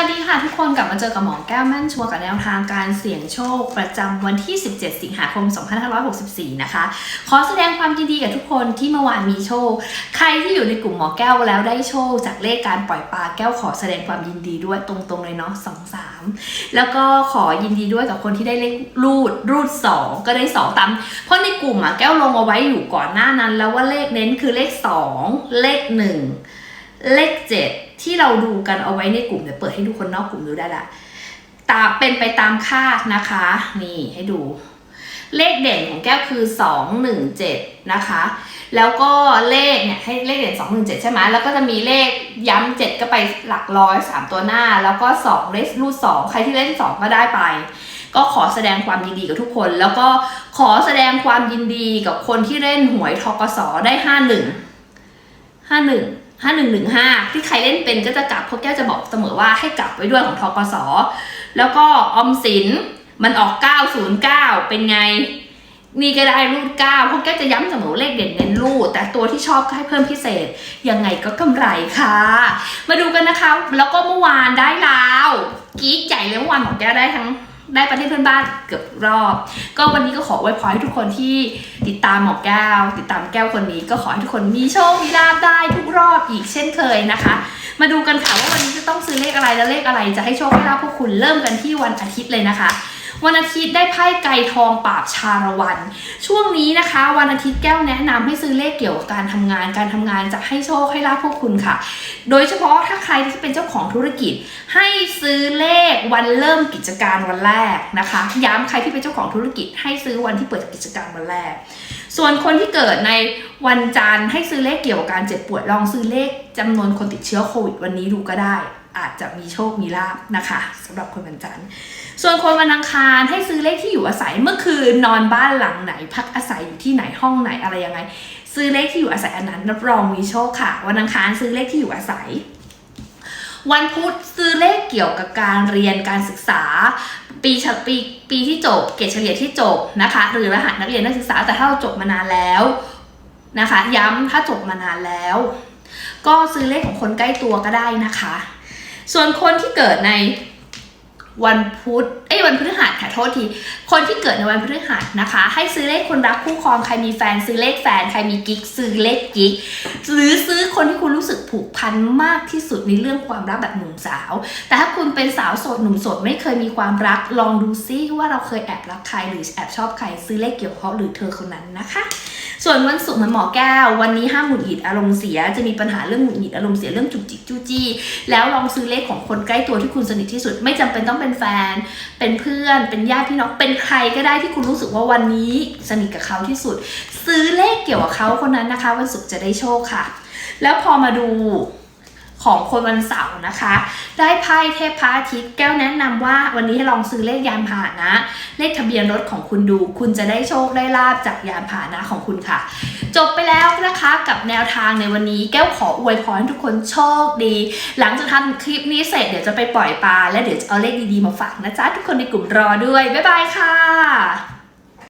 วัสดีค่ะทุกคนกลับมาเจอกับหมอแก้วแม่นชัวร์กับแนวทางการเสี่ยงโชค ประจำวันที่ 17 สิงหาคม 2564 นะคะ ขอแสดงความยินดีกับทุกคนที่เมื่อวานมีโชค ใครที่อยู่ในกลุ่มหมอแก้วแล้วได้โชค จากเลขการปล่อยปลาแก้วขอแสดงความยินดีด้วยตรงๆเลยเนาะ2 3 แล้วก็ขอยินดีด้วยกับคนที่ได้เลขรูดรูด 2 ก็ได้ 2ตามเพราะในกลุ่มอะแก้วลงเอาไว้อยู่ก่อนหน้านั้น แล้วว่าเลขเน้นคือเลข 2 เลข 1 เลข 7 ที่เราดูกันเอาไว้ในกลุ่มเดี๋ยวเปิดให้ดูคนนอกกลุ่มดูได้ละตามเป็นไปตามคาดนะคะ นี่ให้ดู เลขเด่นของแก้วคือ 217 นะคะ แล้วก็เลขเนี่ยให้เลขเด่น 217 ใช่ไหมแล้วก็จะมีเลขย้ำ7ก็ไปหลักร้อย 3 ตัวหน้า แล้วก็ 2 เลขรูด2ใครที่เล่น 2 ก็ได้ไปก็ขอแสดงความยินดีกับทุกคน แล้วก็ขอแสดงความยินดีกับคนที่เล่นหวยทกสได้51 51 5115 ที่ใครเล่นเป็นก็จะกลับเพราะแก้วจะบอกเสมอว่าให้กลับไว้ด้วยของทกส แล้วก็ออมสินมันออก 909 เป็นไง นี่ก็ได้รูดเก้าเพราะแก้วจะย้ำเสมอเลขเด่นเน้นรูด แต่ตัวที่ชอบก็ให้เพิ่มพิเศษ ยังไงก็กำไรค่ะ มาดูกันนะคะ แล้วก็เมื่อวานได้ลาว กี๊ใหญ่เลยเมื่อวานของแก้วได้ทั้ง ได้ประเทศเพื่อนบ้านเกือบรอบ ก็วันนี้ก็ขออวยพรให้ทุกคนที่ติดตามหมอแก้ว ติดตามแก้วคนนี้ ก็ขอให้ทุกคนมีโชค มีลาภได้ทุกรอบอีกเช่นเคยนะคะ มาดูกันค่ะว่าวันนี้จะต้องซื้อเลขอะไรและเลขอะไร จะให้โชคให้ลาภพวกคุณเริ่มกันที่วันอาทิตย์เลยนะคะวันอาทิตย์ได้ไพ่ไก่ทองปราบชาละวัน ช่วงนี้นะคะ วันอาทิตย์แก้วแนะนำให้ซื้อเลขเกี่ยวกับการทำงาน การทำงานจะให้โชคให้ลาภพวกคุณค่ะ โดยเฉพาะถ้าใครที่เป็นเจ้าของธุรกิจ ให้ซื้อเลข วันเริ่มกิจการวันแรกนะคะ ย้ำใครที่เป็นเจ้าของธุรกิจให้ซื้อวันที่เปิดกิจการวันแรก ส่วนคนที่เกิดในวันจันทร์ให้ซื้อเลขเกี่ยวกับการเจ็บป่วยลองซื้อเลขจำนวนคนติดเชื้อโควิดวันนี้ดูก็ได้ อาจจะมีโชคมีลาบนะคะสำหรับคนวันจันทร์ส่วนคนวันอังคารให้ซื้อเลขที่อยู่อาศัยเมื่อคืนนอนบ้านหลังไหน พักอาศัยอยู่ที่ไหนห้องไหนอะไรยังไง ซื้อเลขที่อยู่อาศัยอันนั้นรับรองมีโชคค่ะ วันอังคารซื้อเลขที่อยู่อาศัย วันพุธซื้อเลขเกี่ยวกับการเรียนการศึกษา ปีปีปีที่จบ เกรดเฉลี่ยที่จบนะคะ หรือรหัสนักเรียนนักศึกษาแต่ถ้าเราจบมานานแล้วนะคะ ย้ำถ้าจบมานานแล้ว ก็ซื้อเลขของคนใกล้ตัวก็ได้นะคะ ส่วนคนที่เกิดในวันพุธเอ้ยวันพฤหัสค่ะโทษที คนที่เกิดในวันพฤหัสนะคะ ให้ซื้อเลขคนรักคู่ครองใครมีแฟนซื้อเลขแฟน ใครมีกิ๊กซื้อเลขกิ๊กหรือซื้อคนที่ สึกผูกพันมากที่สุดในเรื่องความรักแบบหนุ่มสาว แต่ถ้าคุณเป็นสาวโสดหนุ่มโสดไม่เคยมีความรักลองดูซิว่าเราเคยแอบรักใครหรือแอบชอบใครซื้อเลขเกี่ยวกับเขาหรือเธอคนนั้นนะคะ ส่วนวันศุกร์เหมือนหมอแก้ว วันนี้ห้ามหงุดหงิดอารมณ์เสีย จะมีปัญหาเรื่องหงุดหงิดอารมณ์เสียเรื่องจุกจิกจู้จี้ แล้วลองซื้อเลขของคนใกล้ตัวที่คุณสนิทที่สุด ไม่จำเป็นต้องเป็นแฟน เป็นเพื่อน เป็นญาติพี่น้อง เป็นใครก็ได้ที่คุณรู้สึกว่าวันนี้สนิทกับเขาที่สุด ซื้อเลขเกี่ยวกับเขาคนนั้นนะคะ วันศุกร์จะได้โชคค่ะ แล้วพอมาดู ของคนวันเสาร์นะคะ ได้ไพ่เทพพระอาทิตย์แก้วแนะนำว่าวันนี้ให้ลองซื้อเลขยานพาหนะ เลขทะเบียนรถของคุณดู คุณจะได้โชคได้ลาบจากยานพาหนะของคุณค่ะ จบไปแล้วนะคะกับแนวทางในวันนี้แก้วขออวยพรให้ทุกคนโชคดี หลังจากทำคลิปนี้เสร็จเดี๋ยวจะไปปล่อยปลาและเดี๋ยวจะเอาเลขดีๆมาฝากนะจ๊ะทุกคนในกลุ่มรอด้วยบ๊ายบายค่ะ